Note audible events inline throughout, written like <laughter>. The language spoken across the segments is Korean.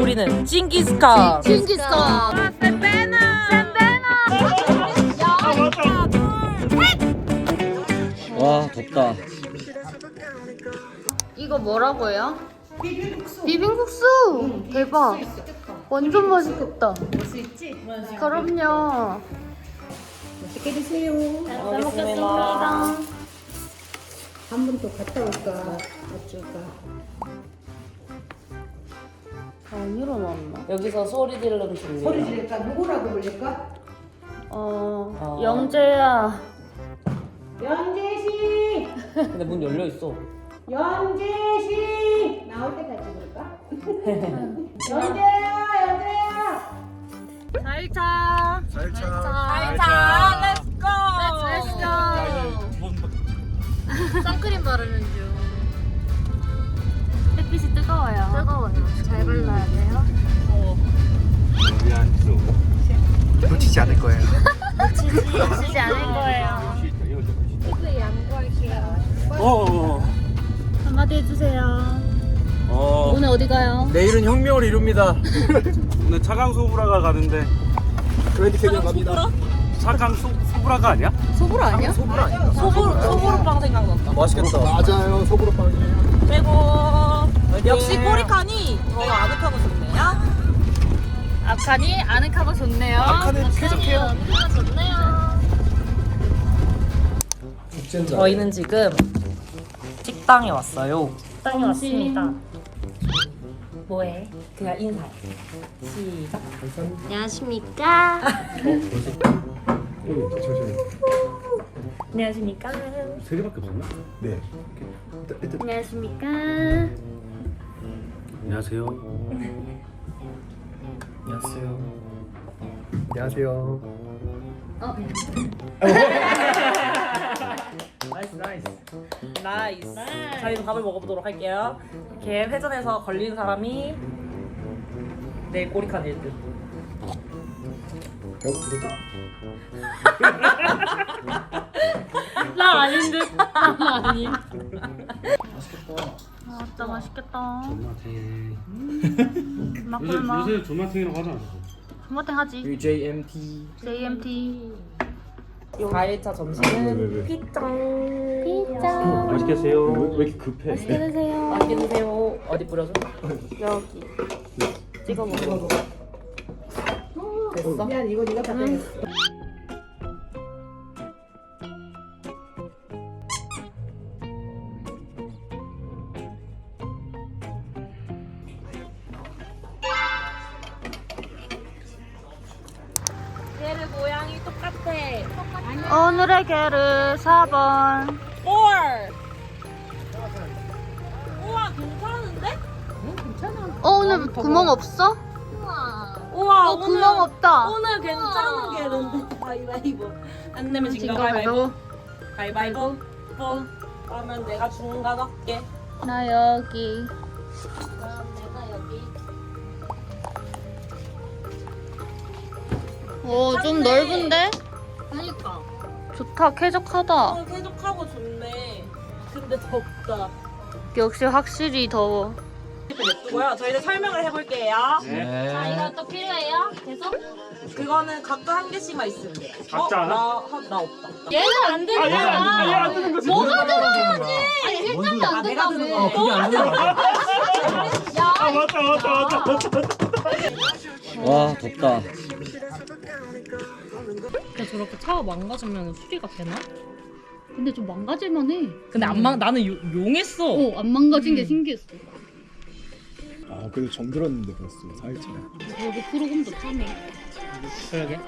우리는 징기스칸. 징기스칸. 와 덥다. 이거 뭐라고 해요? 비빔국수. 비빔국수. 대박. 완전 맛있겠다. 그럼요. 맛있게 드세요. 잘 먹겠습니다. 한 번 더 갔다 올까? 어쩔까? 안 일어났나? 여기서 소리 지르면 좋네요. 소리 지를까? 누구라고 불릴까? 어, 어. 영재야. 연재씨! 근데 문 열려 있어. 연재씨! 나올 때까지 부를까? 연재야! 연재야! 잘자. 잘자, 렛츠고. 렛츠고. 선크림 바르는 중. 뜨거워요. 뜨거워요. 잘 발라야 돼요. 놓치지 않을 거예요. 쓰지 않을 거예요. 어. 한마디 해주세요. 어. 오늘 어디 가요? 내일은 혁명을 이룹니다. 오늘 차강 소브라가 가는데 그랜드 캐니언 갑니다. 차강 소, 소브라가 아니야? 소불 아니야? 소불 아닌가? 소보로 소보로 빵 생각났다. 맛있겠다. 맞아요. 소불 빵이에요. 최고. 역시 꼬리칸이 더 아늑하고 좋네요. 아칸이 아늑하고 좋네요. 아칸은 쾌적해요. 저희는 지금 식당에 왔어요. 식당에 왔습니다. 뭐해? 그냥 인사해. 시작. 안녕하십니까? 안녕하십니까? 세 개밖에 없었나? 네. 안녕하십니까? 안녕하세요. 안녕하세요. 안녕하세요. 어, <laughs> 나이스 나이스. 나이스. 저희도 밥을 먹어보도록 할게요. 이렇게 회전해서 걸린 사람이 내 꼬리칸 1등. 배고 부르다. 나 아닌 듯. 나 아닌. 맛있겠다. 아, 진짜 맛있겠다. 막걸마. 요새 조마탱이라고 하지 않았어? 존맛탱 하지. UJMT. JMT. 4일차 왜, 왜, 점심은 왜? 피짱. 피자. 맛있겠어요. 왜, 왜 이렇게 급해? 맛있게 드세요. 맛있게 드세요. 어디 뿌려줘? 여기. 찍어 먹어. 됐어? 미안, 이거 네가 다 떼. 얘를 오늘의 게르 4번. 올. 우와 괜찮은데? 어, 오늘 구멍 없어? 우와 어, 구멍 없다. 오늘 괜찮은 게는데 가위바위보. 안 내면 진거 가위바위보. 가위바위보. 뽀. 그러면 내가 중간 할게. 나 여기. 오, 좀 넓은데? 그러니까. 좋다, 쾌적하다. 오늘 쾌적하고 좋네. 근데 덥다. 역시 확실히 더워. 고요 저희는 설명을 해볼게요. 네. 또 필요해요? 계속? 그거는 각각 한 개씩만 있으면 돼요. 각자 어? 하나? 나, 하- 나 없다. 얘는 안 되는 얘는 안 된다. 얘안 되는 거지. 뭐가 들어야지. 아니, 아, 안 내가 된다며. 드는 거. 그게 안 거야. 야, 아 맞다 맞다 맞다 맞다. 와 덥다 근데 저렇게 차가 망가지면 수리가 되나? 근데 좀 망가질만 해. 근데 안 망, 나는 요, 용했어. 어, 안 망가진 게 신기했어. 아, 그래도 정들었는데 벌써 4일째. 여기 프로그램도 참해. 그러게.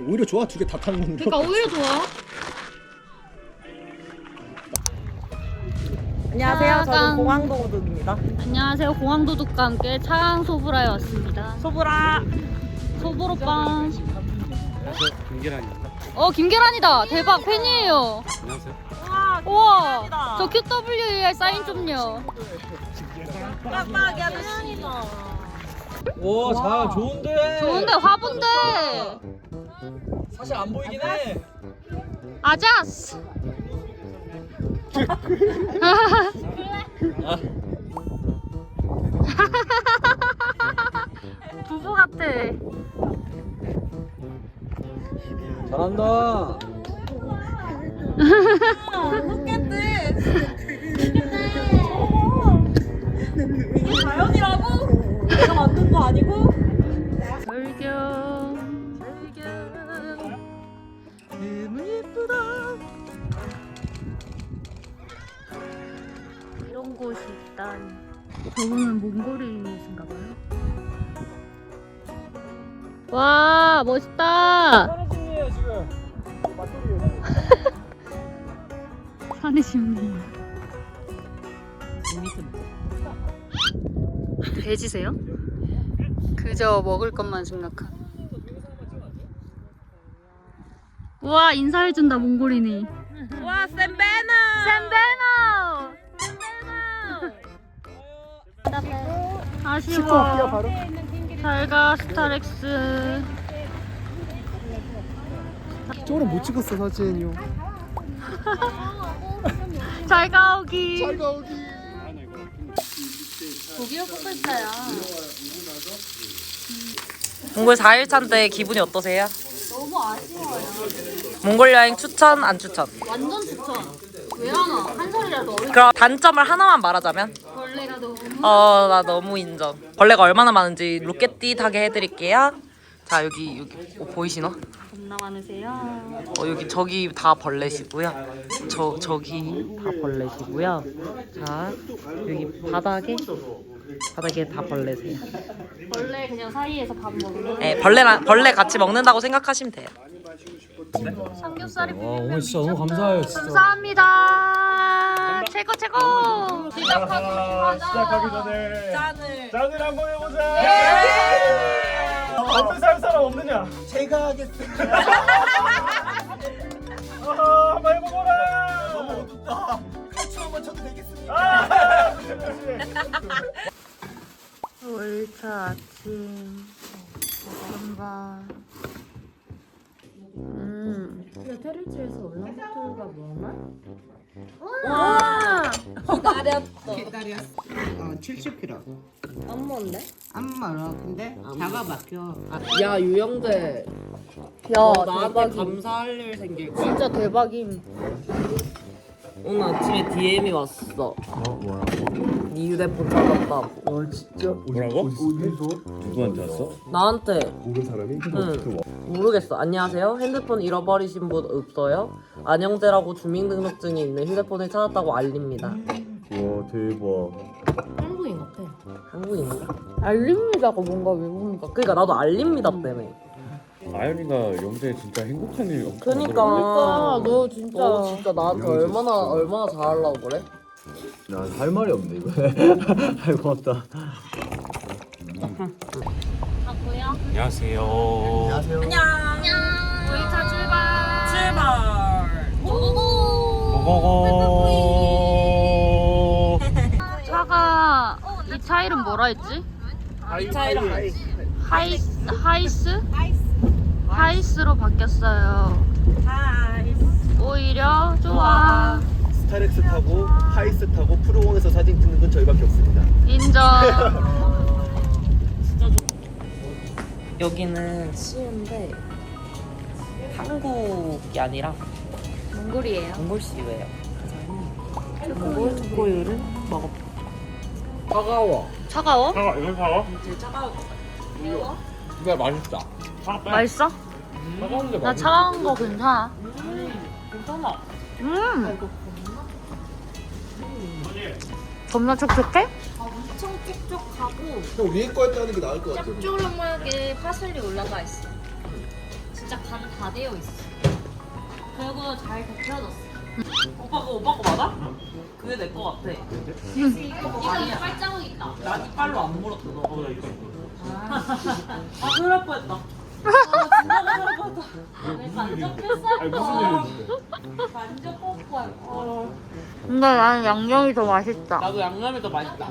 오히려 좋아. 두 개 다 타는 건데. 그러니까 오히려 좋아. 안녕하세요. 차강. 저는 공항도둑입니다. 안녕하세요. 공항도둑과 함께 차강 소브라에 왔습니다. 소보라. 소보로빵. 안녕하세요. 김계란입니다. 어, 김계란이다. 대박. 팬이에요. 안녕하세요. 우와. 저 QWER 사인 좀요. 빡빡이 아저씨다. 와, 자 좋은데 좋은데 화분데. 사실 안 보이긴 해 아자스. <laughs> <laughs> 잘한다. 이게 자연이라고? 내가 만든 거 아니고? 절경. 너무 예쁘다. 이런 곳이 있다니. 저분은 몽골인이신가 봐요. 와, 멋있다. 돼지세요? 그저 먹을 것만 생각한. 우와 인사해준다 몽골인이. 와, 샌베너! 샌베노. 아쉬워. 잘가 스타렉스. 저거는 못 찍었어 사진이요. <laughs> 잘가 오기. 잘가 오기. 고기를. 몽골 4일차인데 기분이 어떠세요? 너무 아쉬워요. 몽골 여행 추천, 안 추천? 완전 추천. 왜 하나? 한 살이라도 어린 그럼 단점을 하나만 말하자면? 벌레가 너무. 어, 나 너무 인정. 벌레가 얼마나 많은지 로켓띠하게 해드릴게요. 자, 여기, 여기, 어, 보이시나? 겁나 많으세요. 어, 여기, 저기 다 벌레시고요. 저, 저기 다 벌레시고요. 자, 여기 바닥에, 바닥에 다 벌레세요. 벌레 그냥 사이에서 밥 먹는. 네, 벌레랑, 벌레 같이 먹는다고 생각하시면 돼요. 삼겹살이 와 오늘 진짜 너무 감사해요 진짜. 감사합니다. 최고 최고. 시작하기 전에 짠을. 짠을 한번 해보자. 어떤 살 사람 없느냐? 제가 하겠습니다. <laughs> 아하, 한번 해보거라. 너무 어둡다. 칼춤 한번 쳐도 되겠습니까? 아, 그치. 5일차 아침 볶음밥 음. 어, 70kg. 안무인데? 안 멀어. 근데 자가 막혀. 야, 유영재. 야 나한테 감사할 일 생길 거야. 진짜 대박임 오늘 아침에 DM이 왔어. 어 뭐야? 네 휴대폰 찾았다고. 어 진짜? 뭐라고? 어디서? 누구한테 왔어? 나한테 모르는 사람이? 응. 모르겠어. 안녕하세요. 핸드폰 잃어버리신 분 없어요? 안영재라고 주민등록증이 있는 휴대폰을 찾았다고 알립니다. 와 대박. 한국인 같아 한국인가? 알립니다가 뭔가 외국인가 그러니까 나도 알립니다 때문에. 아연이가 영재 진짜 행복한 일 엄청 그러니까. 아, 너 진짜 너 진짜 나한테 얼마나 얼마나 잘하려고 그래? 난할 말이 없네 이거. <laughs> 아이고 고맙다. 가고요 안녕하세요. 안녕하세요. 안녕. 5일차 출발 출발. 고고고. 차가 이 차 이름 뭐라 했지? 이 차이랑 하이스 하이스 하이스로 바뀌었어요 오히려 좋아 스타렉스 타고 하이스 타고 프로공에서 사진 찍는 건 저희밖에 없습니다. 인정 <laughs> 여기는 시인데 한국이 아니라 몽골이에요 몽골시예요. 몽골 초코우유를 먹어. 차가워. 차가워? 사과 이거 사과? 제일 차가워. 근데 맛있다. 맛있어? 차가운데 나 차가운 거 괜찮아 괜찮아. 음 겁나 촉촉해? 엄청 촉촉하고 형 위에 거 했다는 게 나을 것 같아. 쫄깃하게 파슬리 올라가 있어. 진짜 간 다 되어 있어. 그리고 잘 데펴졌어. 오빠 그거 오빠 거 맞아? 그게 내 거 같아. 이거 이빨 자국 있다. 나 이빨로 안 물었어. 너. 아 그럴 뻔했다. 왜 간접 필살 아니 무슨 일인데? 간접 뽀뽀할 거. 근데 나는 양념이 더 맛있다 나도 양념이 더 맛있다.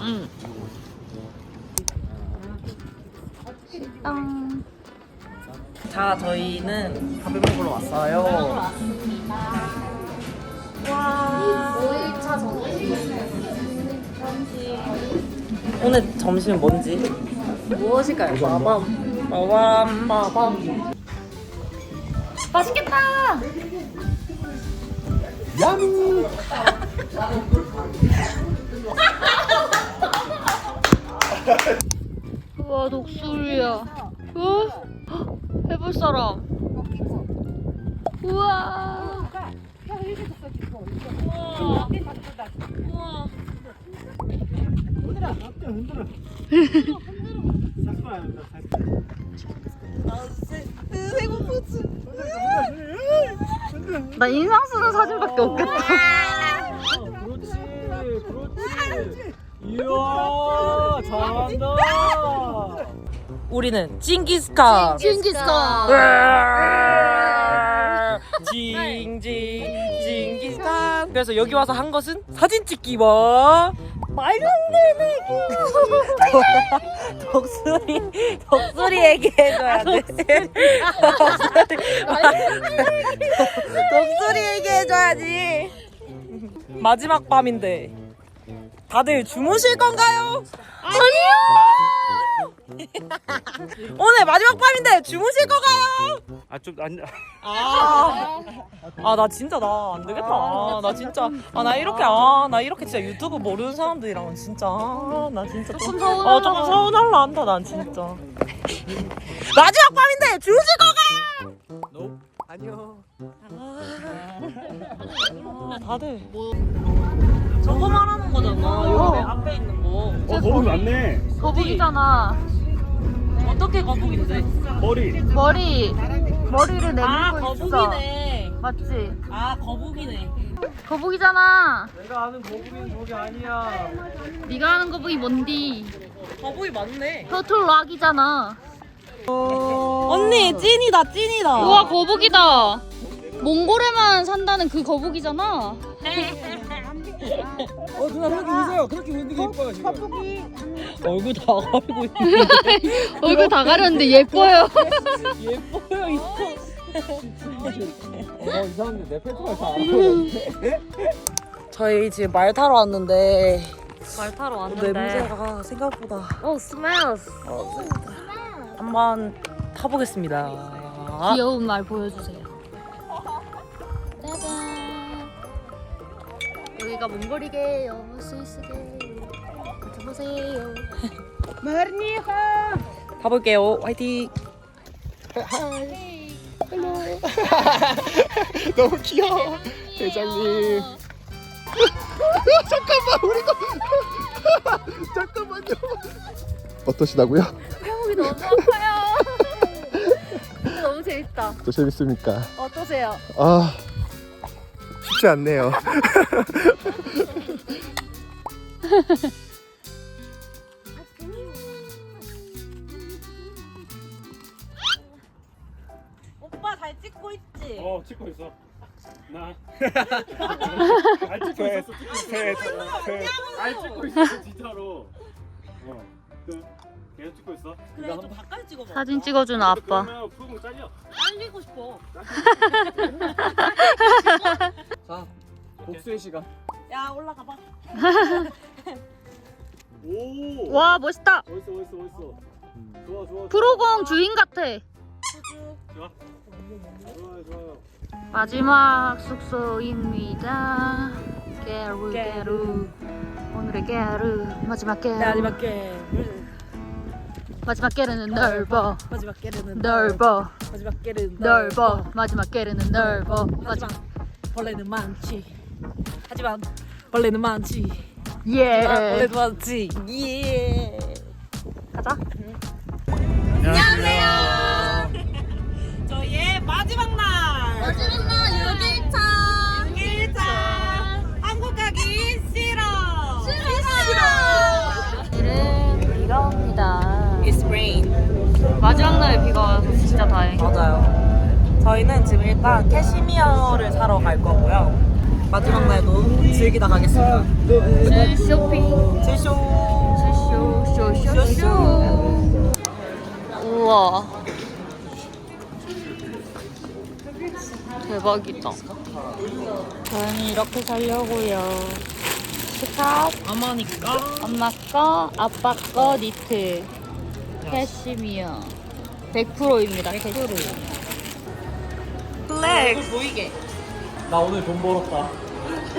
응 땅. 자 저희는 밥을 먹으러 왔어요. 5일차 점심. 오늘 점심은 뭔지? 무엇일까요? 마밤. 마밤. 마밤. 맛있겠다. 우와 독수리야. 어? 해볼 사람. 우와. 나 인상 쓰는 사진밖에 없겠다. 그렇지 그렇지 이야 잘한다 우리는 징기스칸. 징기스칸. 징징 징기스칸. 그래서 여기 와서 한 것은 사진 찍기 뭐 말도 안 되는 얘기. <laughs> 독수리 독수리 얘기해줘야 돼. 독수리 얘기해줘야지. <laughs> 마지막 밤인데 다들 주무실 건가요? 아니요. <laughs> 오늘 마지막 밤인데 주무실 건가요? 아 좀 안. 아, 아, 나 진짜 나 안 되겠다. 아, 나 진짜, 아, 나 이렇게, 아, 나 이렇게 진짜 유튜브 모르는 사람들이랑은 진짜, 아, 나 진짜 좀, 조금 서운하다. 어, 조금 서운할라 한다, 난 진짜. 마지막 밤인데 주무실 건가요? 아니요. 아, 다들. 저거 말하는 거잖아. 여기 맨 앞에 있는 거. 어 거북이 맞네. 거북이잖아. 어떻게 거북인데? 머리. 머리 머리를 내밀고 아, 있어. 거북이네. 맞지? 아, 거북이네. 거북이잖아. 내가 아는 거북이는 저게 아니야 네가 아는 거북이 뭔디? 거북이 맞네. 터틀 락이잖아. 언니, 찐이다, 찐이다. 우와 거북이다. 몽골에만 산다는 그 거북이잖아. 어 누나 그렇게 웃어요 그렇게 웃는 게 이뻐요 지금 얼굴 다 가리고 있네. <laughs> 얼굴 다 가렸는데 예뻐요. 예뻐요, 이거. <laughs> 어 이상한데 내 팬츠가 잘안 <laughs> 저희 지금 말 타러 왔는데 말 타러 왔는데. 냄새가 생각보다 오 스멜스. 한번 타보겠습니다. 귀여운 말 보여주세요. 여기가 몽골이게요. 스위스게요. 같이 보세요. 가볼게요. 화이팅. <laughs> 너무 귀여워. 대장님. <laughs> 잠깐만 우리도 <laughs> 잠깐만요. 어떠시다고요? 회복이 너무 아파요. 너무 재밌다. 또 재밌습니까? 어떠세요? 아 쉽지 않네요. <laughs> 오빠 잘 찍고 있지? 어 찍고 있어. 나. 알 찍고 있었어. 찍고 있어. 알 찍고 있어 진짜로. 어. 그 계속 찍고 있어. 그래 좀 가까이 찍어봐. 사진 찍어주는 아빠. 그러면 프로그램 잘려. <laughs> 잘리고 싶어. <laughs> 자 복수의 시간 야 올라가 봐. <laughs> 오. 와 멋있다. 멋있어 멋있어 멋있어. 좋아 좋아. 프로공 주인 같아. 좋아. 좋아요 좋아요. 마지막 숙소입니다. 게루 게루. 오늘의 게루 마지막 게루. 마지막 게 마지막 게르는 넓어. 마지막 게르는 넓어. 마지막 게르는 넓어. 마지막 게르는 넓어. 하지만 벌레는 많지. 하지만 벌레는 많지. 예. 벌레도 많지. 예. 가자. 저희의 마지막 날. 마지막 날 6일차. 1차 한국 가기 싫어. 오늘은 비가 옵니다. It's rain. 마지막 날에 비가 와서 진짜 다행. 맞아요. 저희는 지금 일단 캐시미어를 사러 갈 거고요. 마지막 날도 즐기다 가겠습니다. 쇼핑. 제쇼. 쇼쇼쇼쇼. 우와. 대박이다. 저는 이렇게 살려고요. 스탑. 아마니까. 엄마 거, 아빠 거 니트. 캐시미어. 100%입니다. 100%. 플렉스 보이게 나 오늘 돈 벌었다.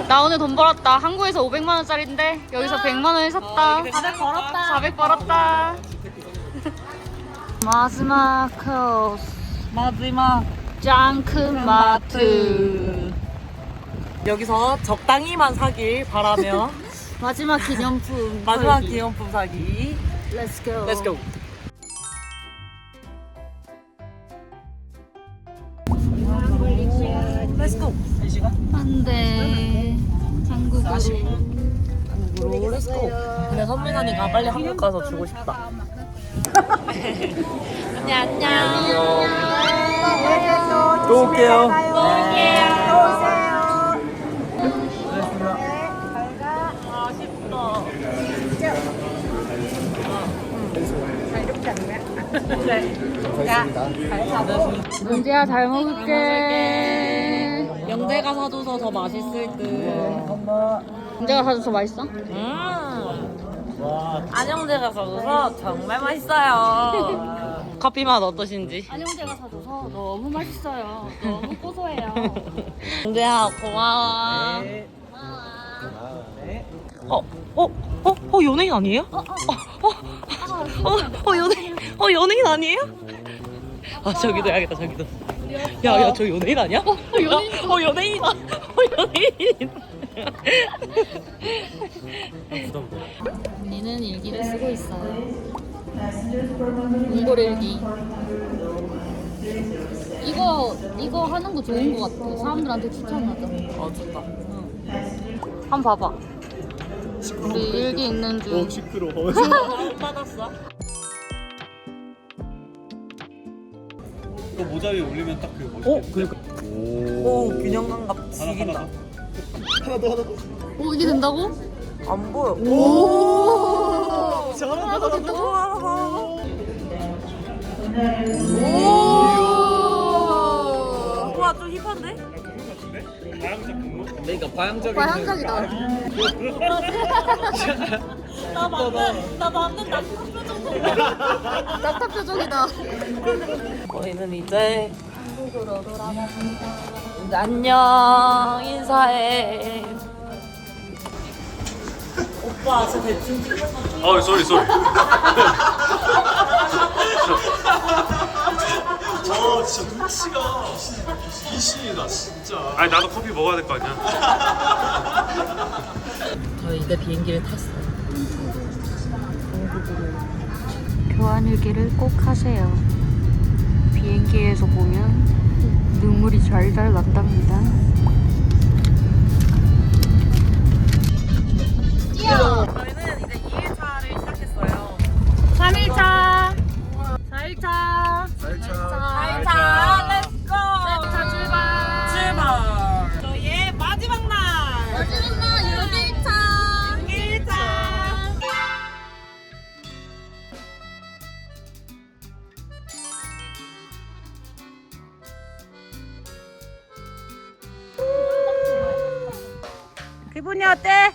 나 오늘 돈 벌었다. 한국에서 500만 원짜리인데 여기서 100만 원을 샀다. 400 벌었다. 400 벌었다. 마지막 코스. 마지막 짱크마트. 여기서 적당히만 사길 바라며 <laughs> 마지막 기념품. 마지막. 기념품 사기 Let's go. Let's go 선민 언니가 빨리 한국 가서 주고 싶다 안녕 <laughs> 안녕 또 올게요. 문제야 잘 먹을게. 영대가 사줘서 더 맛있을 듯 문제가 사줘서 맛있어? 음. 안영대가 사줘서 정말 맛있어요 <laughs> 커피 맛 어떠신지 안영재가 사줘서 너무 맛있어요. 너무 고소해요. <laughs> 영대야 고마워 어? 어? 어? 어 연예인 아니에요? 어? 어? 어? 어 연예인 어 연예인 아니에요? 아 저기도 해야겠다 저기도 야 야 저 연예인 아니야? 어 연예인 어 연예인이다 어 연예인 언니는 일기를 쓰고 있어요. 몽골 일기. 이거 이거 하는 거 좋은 거 같아. 사람들한테 추천하자. 어 좋다 한번 봐봐. 우리 일기 읽는 중. 시끄러워. <laughs> 받았어 또 모자 위에 올리면 딱 그 멋있게. 어? 그니까 오 균형감각 지긴다 하나 더 하나 더. 오 이게 된다고? 안 보여 오. 잘한다 잘한다. 와, 좀 힙한데? 그러니까 과양적인. 과향적이다. <laughs> 나 맞는, 나 맞는 낙타 표정 보고. 낙타 표정이다. <laughs> 저희는 이제 한국으로 돌아갑니다. 안녕, 인사해. 오빠, 저 대충 찍어서 어, 쏘리 쏘리. 저 진짜 눈치가 귀신이다 진짜. 아니 나도 커피 먹어야 될 거 아니야. 저희 이제 비행기를 탔어요. 교환 일기를 꼭 하세요. 비행기에서 보면 눈물이 잘잘 났답니다. 저희는 이제 2일차를 시작했어요. 3일차. 4일차. 4일차, って。